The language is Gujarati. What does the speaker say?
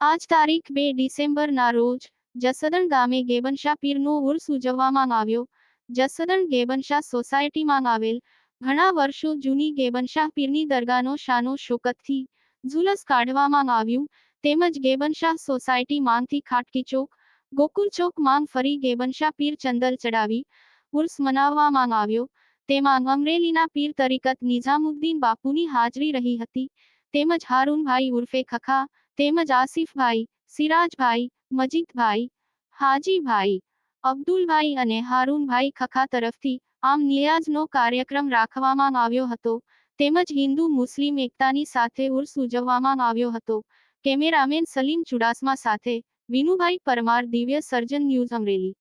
આજ તારીખ બે ડિસેમ્બરના રોજ જસદણ ગામે ગેબનશા પીરનો ઉર્સ ઉજવવામાં આવ્યો. જસદણ ગેબનશા સોસાયટીમાં આવેલ ઘણા વર્ષો જૂની ગેબનશા પીરની દરગાહનો શાનો શોકતથી ઝુલસ કાઢવામાં આવ્યું. તેમજ ગેબનશા સોસાયટી માંગથી ખાટકી ચોક, ગોકુલ ચોક માંગ ફરી ગેબનશા પીર ચંદલ ચડાવી ઉર્સ મનાવવામાં આવ્યો. તેમાં અમરેલીના પીર તરીકત નિઝામુદ્દીન બાપુની હાજરી રહી હતી. તેમજ હારૂનભાઈ ઉર્ફે ખખા તેમજ આસિફભાઈ, સિરાજભાઈ, મજીદભાઈ, હાજીભાઈ, અબ્દુલભાઈ અને હારૂનભાઈ ખખા તરફથી આમ નિયાઝનો કાર્યક્રમ રાખવામાં આવ્યો હતો. તેમજ હિન્દુ મુસ્લિમ એકતાની સાથે ઉર્સ ઉજવવામાં આવ્યો હતો. કેમેરામેન સલીમ ચુડાસમા સાથે Vinubhai Parmar, Divya Sarjan news Amreli.